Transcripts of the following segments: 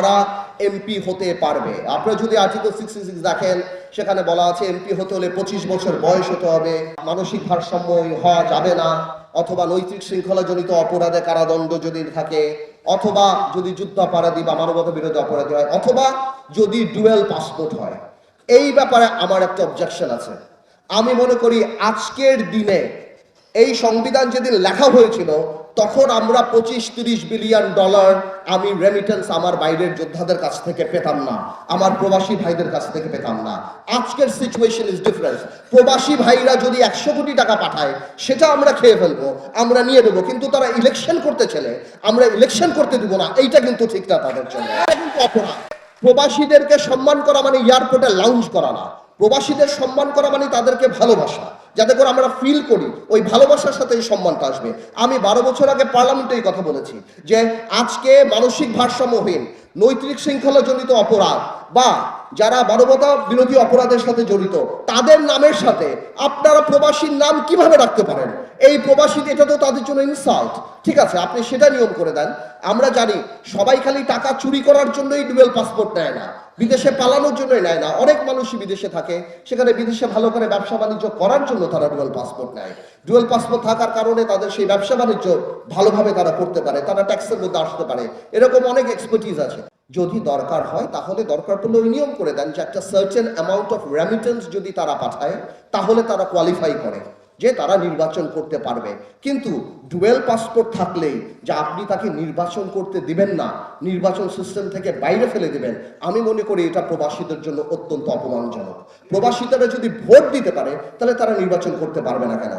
কারা এমপি হতে পারবে। আপনারা যদি আর্টিকেল সিক্সটি সিক্স দেখেন, সেখানে বলা আছে এমপি হতে হলে পঁচিশ বছর বয়স হতে হবে। মানসিক ভারসাম্য হওয়া যাবে না, অথবা নৈতিক শৃঙ্খলাজনিত অপরাধে কারাদণ্ড যদি থাকে, অথবা যদি যুদ্ধাপরাধী বা মানবতা বিরোধী অপরাধী হয়, অথবা যদি ডুয়েল পাসপোর্ট হয়। এই ব্যাপারে আমার একটা অবজেকশন আছে। আমি মনে করি আজকের দিনে এই সংবিধান যেদিন লেখা হয়েছিল, তখন আমরা পঁচিশ তিরিশ বিলিয়ন ডলার আমি রেমিটেন্স আমার বাইরের যোদ্ধাদের কাছ থেকে পেতাম না, আমার প্রবাসী ভাইদের কাছ থেকে পেতাম না। আজকের সিচুয়েশন ইজ ডিফারেন্স প্রবাসী ভাইরা যদি একশো কোটি টাকা পাঠায়, সেটা আমরা খেয়ে ফেলব, আমরা নিয়ে দেবো কিন্তু তারা ইলেকশন করতে চলে আমরা ইলেকশন করতে দিব না, এইটা কিন্তু ঠিক না তাদের জন্য। প্রবাসীদেরকে সম্মান করা মানে এয়ারপোর্টে লাউঞ্জ করা না। প্রবাসীদের সম্মান করা মানে তাদেরকে ভালোবাসা। যাতে করে আমরা ফিল করি, ওই ভালোবাসার সাথে এই সম্মানটা আসবে। আমি বারো বছর আগে পার্লামেন্টে এই কথা বলেছি যে, আজকে মানসিক ভারসাম্যহীন, নৈতিক শৃঙ্খলাজনিত অপরাধ বা যারা মানবতা বিরোধী অপরাধের সাথে জড়িত, তাদের নামের সাথে আপনারা প্রবাসীর নাম কীভাবে রাখতে পারেন? এই প্রবাসী এটা তো তাদের জন্য ইনসাল্ট ঠিক আছে, আপনি সেটা নিয়ম করে দেন। আমরা জানি, সবাই খালি টাকা চুরি করার জন্যই ডুয়েল পাসপোর্ট নেয় না। বিদেশে পালানোর জন্যই নেয় না। অনেক মানুষই বিদেশে থাকে। সেখানে বিদেশে ভালো করে ব্যবসা বাণিজ্য করার জন্য তারা ডুয়েল পাসপোর্ট নেয়। ডুয়েল পাসপোর্ট থাকার কারণে তাদের সেই ব্যবসা বাণিজ্য ভালোভাবে তারা করতে পারে, তারা ট্যাক্সের মধ্যে আসতে পারে। এরকম অনেক এক্সপার্টিজ আছে। যদি দরকার হয়, তাহলে দরকার ওই নিয়ম করে দেন যে একটা সার্টেন অ্যামাউন্ট অফ রেমিটেন্স যদি তারা পাঠায়, তাহলে তারা কোয়ালিফাই করে। যে তারা নির্বাচন করতে পারবে। কিন্তু ডুয়েল পাসপোর্ট থাকলেই যে আপনি তাকে নির্বাচন করতে দিবেন না, নির্বাচন সিস্টেম থেকে বাইরে ফেলে দিবেন, আমি মনে করি এটা প্রবাসীদের জন্য অত্যন্ত অপমানজনক। প্রবাসীরা যদি ভোট দিতে পারে, তাহলে তারা নির্বাচন করতে পারবে না কেন?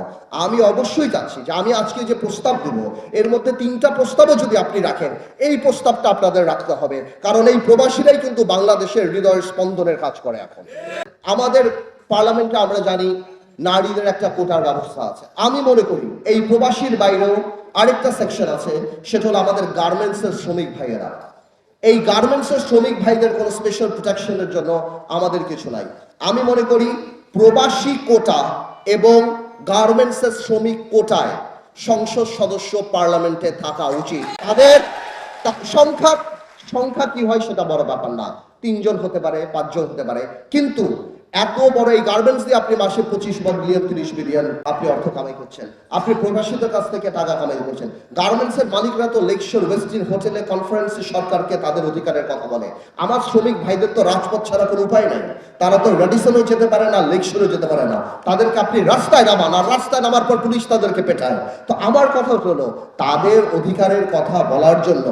আমি অবশ্যই চাচ্ছি যে আমি আজকে যে প্রস্তাব দেব, এর মধ্যে তিনটা প্রস্তাবও যদি আপনি রাখেন, এই প্রস্তাবটা আপনাদের রাখতে হবে। কারণ এই প্রবাসীরাই কিন্তু বাংলাদেশের হৃদয় স্পন্দনের কাজ করে এখন। আমাদের পার্লামেন্টে আমরা জানি নারীদের একটা কোটার ব্যবস্থা আছে। আমি মনে করি এই প্রবাসীর বাইরেও আরেকটা সেকশন আছে, সেটা হলো আমাদের গার্মেন্টসের শ্রমিক ভাইয়েরা। এই গার্মেন্টসের শ্রমিক ভাইদের কোনো স্পেশাল প্রোটেকশনের জন্য আমাদের কিছু নাই। আমি মনে করি প্রবাসী কোটা এবং গার্মেন্টসের শ্রমিক কোটায় সংসদ সদস্য পার্লামেন্টে থাকা উচিত। তাদের সংখ্যা সংখ্যা কি হয় সেটা বড় ব্যাপার না। তিনজন হতে পারে, পাঁচজন হতে পারে। কিন্তু এত বড় এই গার্মেন্টস দিয়ে আপনি মাসে পঁচিশ বিলিয়ন, তিরিশ মিলিয়ন আপনি অর্থ কামাই করছেন। আপনি প্রবাসীদের কাছ থেকে টাকা কামাই করছেন। গার্মেন্টস এর মালিকরা তো লেকশোর ওয়েস্টিন হোটেলে কনফারেন্সে সরকারকে তাদের অধিকারের কথা বলে। আমার শ্রমিক ভাইদের তো রাজপথ ছাড়া কোনো উপায় নাই। তারা তো রেডিসনও যেতে পারে না লেকশোরও যেতে পারে না। তাদেরকে আপনি রাস্তায় নামান, আর রাস্তায় নামার পর পুলিশ তাদেরকে পেটায়। তো আমার কথা হলো, তাদের অধিকারের কথা বলার জন্য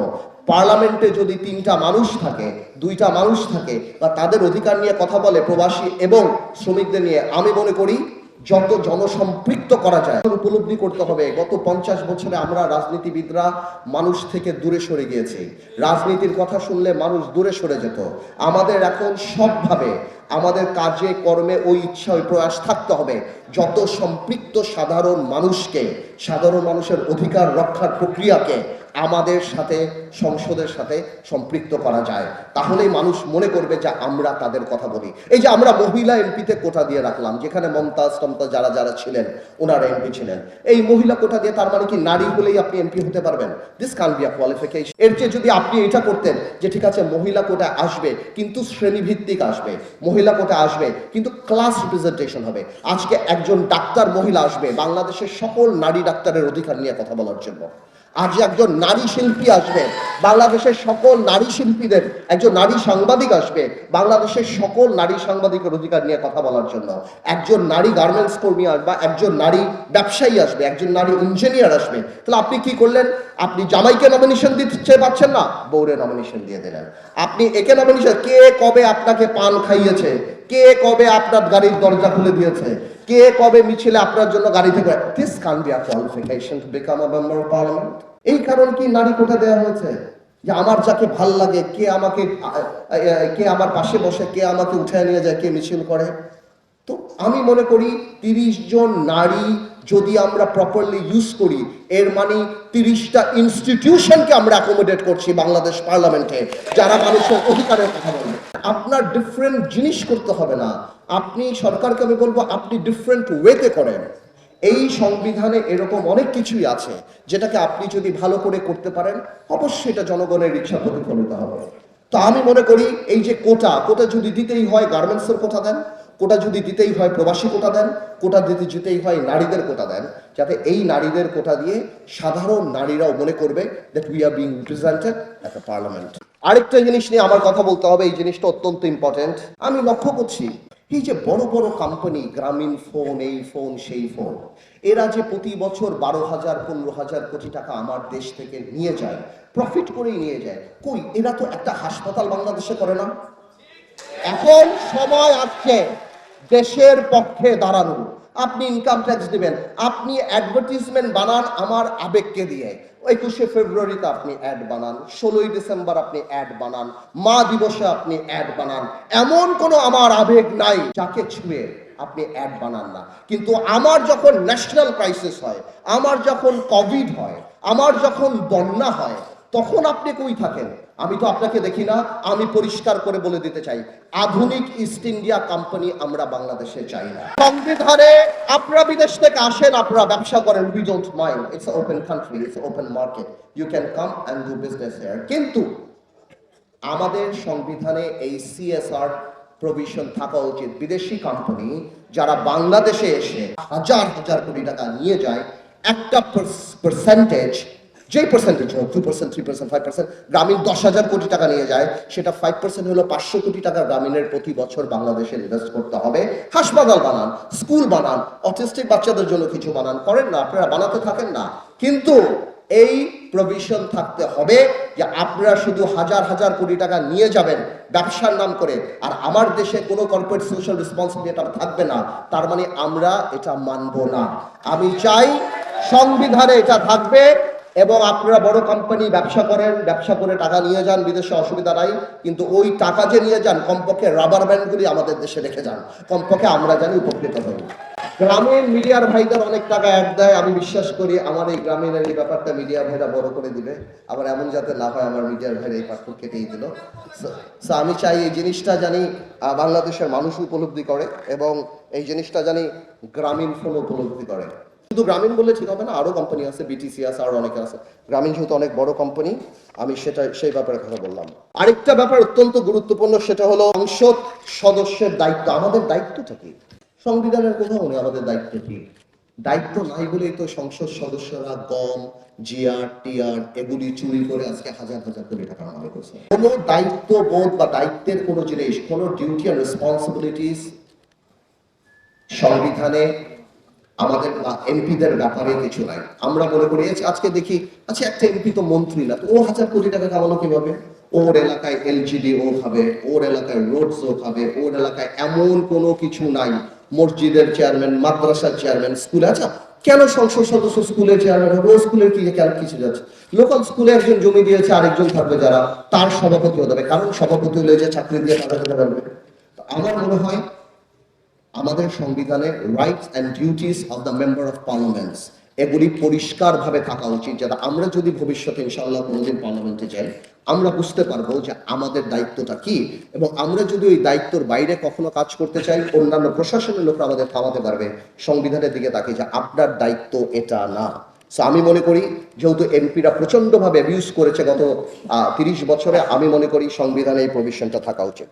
পার্লামেন্টে যদি তিনটা মানুষ থাকে, দুইটা মানুষ থাকে, বা তাদের অধিকার নিয়ে কথা বলে প্রবাসী এবং শ্রমিকদের নিয়ে, আমি মনে করি যত জনসম্পৃক্ত করা যায়, উপলব্ধি করতে হবে। গত পঞ্চাশ বছরে আমরা রাজনীতিবিদরা মানুষ থেকে দূরে সরে গিয়েছি। রাজনীতির কথা শুনলে মানুষ দূরে সরে যেত। আমাদের এখন সবভাবে আমাদের কাজে, কর্মে ওই ইচ্ছা ওই প্রয়াস থাকতে হবে। যত সম্পৃক্ত সাধারণ মানুষকে, সাধারণ মানুষের অধিকার রক্ষার প্রক্রিয়াকে আমাদের সাথে, সংসদের সাথে সম্পৃক্ত করা যায়। তাহলেই মানুষ মনে করবে যে আমরা তাদের কথা বলি। এই যে আমরা মহিলা এমপিতে কোটা দিয়ে রাখলাম, যেখানে মমতাজ টমতাজ যারা যারা ছিলেন, ওনারা এমপি ছিলেন। এই মহিলা কোটা দিয়ে তার মানে কি নারী হলেই আপনি এমপি হতে পারবেন? দিস কান বি কোয়ালিফিকেশন এর চেয়ে যদি আপনি এটা করতেন যে ঠিক আছে, মহিলা কোটা আসবে, কিন্তু শ্রেণীভিত্তিক আসবে, মহিলা কোটা আসবে, কিন্তু ক্লাস রিপ্রেজেন্টেশন হবে। আজকে একজন ডাক্তার মহিলা আসবে, বাংলাদেশের সকল নারী ডাক্তারের অধিকার নিয়ে কথা বলার জন্য। আজ একজন নারী শিল্পী আসবে। বাংলাদেশের সকল নারী শিল্পীদের একজন নারী সাংবাদিক আসবে। বাংলাদেশের সকল নারী সাংবাদিকের অধিকার নিয়ে কথা বলার জন্য। একজন নারী গার্মেন্টস কর্মী আসবে, একজন নারী ব্যবসায়ী আসবে, একজন নারী ইঞ্জিনিয়ার আসবে। তাহলে আপনি কি করলেন? আপনি জামাইকে নমিনেশন দিতে পারছেন না? বৌরে নমিনেশন দিয়ে দিলেন। আপনি একে নমিনেশন কে কবে আপনাকে পান খাইয়েছে? কে কবে আপনার গাড়ির দরজা খুলে দিয়েছে? কে কবে মিছিলে আপনার জন্য গাড়ি থেকে this can be a qualification to become a member of parliament এই কারণ কি নারী কোটা দেওয়া হয়েছে? যে আমার যাকে ভালো লাগে, কে আমাকে, কে আমার পাশে বসে, কে আমাকে উঠে নিয়ে যায়, কে মিছিল করে? তো আমি মনে করি তিরিশ জন নারী যদি আমরা প্রপারলি ইউজ করি, এর মানে তিরিশটা ইনস্টিটিউশনকে আমরা অ্যাকোমোডেট করছি বাংলাদেশ পার্লামেন্টে যারা মানুষের অধিকারের কথা বলবে আপনার ডিফারেন্ট জিনিস করতে হবে না। আপনি সরকারকে আমি বলব, আপনি ডিফারেন্ট ওয়েতে করেন। এই সংবিধানে এরকম অনেক কিছুই আছে, যেটাকে আপনি যদি ভালো করে করতে পারেন, অবশ্যই এটা জনগণের ইচ্ছা প্রতিফলিত হবে। তো আমি মনে করি এই যে কোটা কোটা যদি দিতেই হয় গার্মেন্টসের কোটা দেন, কোটা যদি দিতেই হয় প্রবাসী কোটা দেন, কোটা দিতে যেতেই হয় নারীদের কোটা দেন, যাতে এই নারীদের কোটা দিয়ে সাধারণ নারীরাও মনে করবে that we are being represented at the parliament আরেকটা জিনিস নিয়ে আমার কথা বলতে হবে, এই জিনিসটা অত্যন্ত ইম্পর্টেন্ট আমি লক্ষ্য করছি এই যে বড় বড় কোম্পানি গ্রামীণ ফোন এই ফোন সেই ফোন এরা যে প্রতি বছর বারো হাজার, পনেরো হাজার কোটি টাকা আমার দেশ থেকে নিয়ে যায় প্রফিট করেই নিয়ে যায়, কই, এরা তো একটা হাসপাতাল বাংলাদেশে করে না? এখন সময় আসছে দেশের পক্ষে দাঁড়ানো আপনি ইনকাম ট্যাক্স দিবেন। আপনি অ্যাডভার্টিজমেন্ট বানান, আমার আবেগকে দিয়ে। একুশে ফেব্রুয়ারিতে আপনি অ্যাড বানান, ষোলোই ডিসেম্বর আপনি অ্যাড বানান, মা দিবসে আপনি অ্যাড বানান। এমন কোনো আমার আবেগ নাই যাকে ছুঁয়ে আপনি অ্যাড বানান না। কিন্তু আমার যখন ন্যাশনাল ক্রাইসিস হয়, আমার যখন কোভিড হয়, আমার যখন বন্যা হয়, তখন আপনি কই থাকেন? আমি তো আপনাকে দেখি না, আমি পরিষ্কার করে বলে দিতে চাই। আধুনিক ইস্ট ইন্ডিয়া কোম্পানি আমরা বাংলাদেশে চাই না। সংবিধানে আপনারা বিদেশ থেকে আসেন, আপনারা ব্যবসা করেন we don't mind it's open country it's open market you can come and do business here কিন্তু আমাদের সংবিধানে এই সিএসআর প্রভিশন থাকা উচিত। বিদেশি কোম্পানি যারা বাংলাদেশে এসে হাজার হাজার কোটি টাকা নিয়ে যায়, একটা পার্সেন্টেজ যেই পার্সেন্টেজ হোক two percent three percent five percent গ্রামীণ দশ হাজার কোটি টাকা নিয়ে যায়, সেটা ফাইভ পার্সেন্ট হলো পাঁচশো কোটি টাকা গ্রামীণের প্রতি বছর বাংলাদেশে ইনভেস্ট করতে হবে। হাসপাতাল বানান স্কুল বানান অটিস্টিক বাচ্চাদের জন্য কিছু বানান, করেন না, আপনারা বানাতে থাকেন না। কিন্তু এই প্রভিশন থাকতে হবে যে আপনারা শুধু হাজার হাজার কোটি টাকা নিয়ে যাবেন ব্যবসার নাম করে, আর আমার দেশে কোনো কর্পোরেট সোশ্যাল রেসপন্সিবিলিটি থাকবে না। তার মানে আমরা এটা মানব না। আমি চাই সংবিধানে এটা থাকবে এবং আপনারা বড় কোম্পানি ব্যবসা করেন, ব্যবসা করে টাকা নিয়ে যান, বিদেশে অসুবিধা নাই, কিন্তু ওই টাকা যে নিয়ে যান, কমপক্ষে রাবার ব্যান্ডগুলি আমাদের দেশে রেখে যান। কমপক্ষে আমরা জানি উপকৃত হব। গ্রামীণ মিডিয়ার ভাইদের অনেক টাকা অ্যাড দেয়, আমি বিশ্বাস করি আমার এই গ্রামীণের এই ব্যাপারটা মিডিয়া ভাইরা বড় করে দিবে। আবার এমন যাতে না হয়, আমার মিডিয়ার ভাইরা এই পার্থক্য কেটেই দিল। সো আমি চাই এই জিনিসটা জানি বাংলাদেশের মানুষ উপলব্ধি করে এবং এই জিনিসটা জানি গ্রামীণ ফোন উপলব্ধি করে। শুধু গ্রামীণ বললে ঠিক হবে না, আরও কোম্পানি আছে বিটিসি আছে, আরও অনেকে আছে। গ্রামীণ যেহেতু অনেক বড় কোম্পানি আমি সেটা সেই ব্যাপারে কথা বললাম। আরেকটা ব্যাপার অত্যন্ত গুরুত্বপূর্ণ, সেটা হলো সংসদ সদস্যের দায়িত্ব। আমাদের দায়িত্বটা কি? সংবিধানের কোথাও নেই আমাদের দায়িত্ব কি? দায়িত্ব নাই বলেই তো সংসদ সদস্যরা গম, জিআর, টিআর, এগুলি চুরি করে আজকে হাজার হাজার কোটি টাকা কামাই করছে। কোনো দায়িত্ব বোধ বা দায়িত্বের কোনো জিনিস, কোনো ডিউটি আর রেসপন্সিবিলিটিস সংবিধানে আমাদের এমপিদের ব্যাপারে কিছু নাই। আমরা মনে করি আজকে দেখি আচ্ছা একটা এমপি তো মন্ত্রী না ও হাজার কোটি টাকা কামালো কীভাবে? ওর এলাকায় এলজিডি ও খাবে ওর এলাকায় রোডস ও খাবে ওর এলাকায় এমন কোনো কিছু নাই। মসজিদের চেয়ারম্যান মাদ্রাসার চেয়ারম্যান স্কুলে আচ্ছা কেন সংসদ সদস্য স্কুলের চেয়ারম্যান হবে? ও স্কুলের কি কেন কিছু যাচ্ছে? লোকাল স্কুলে একজন জমি দিয়েছে, আরেকজন থাকবে যারা, তার সভাপতি হতে হবে। কারণ সভাপতি হলে যে চাকরি দিয়ে টাকা দিতে পারবে। আমার মনে হয় আমাদের সংবিধানে rights and duties of the member of parliaments এগুলি পরিষ্কারভাবে থাকা উচিত, যাতে আমরা যদি ভবিষ্যতে ইনশাআল্লাহ কোনোদিন পার্লামেন্টে যাই, আমরা বুঝতে পারব যে আমাদের দায়িত্বটা কি, এবং আমরা যদি ওই দায়িত্বর বাইরে কখনো কাজ করতে চাই, অন্যান্য প্রশাসনের লোকরা আমাদের থামাতে পারবে, সংবিধানের দিকে তাকিয়ে যে আপনার দায়িত্ব এটা না। সো আমি মনে করি, যেহেতু এমপিরা প্রচন্ডভাবে অ্যাবিউজ করেছে গত তিরিশ বছরে, আমি মনে করি সংবিধানে এই প্রভিশনটা থাকা উচিত।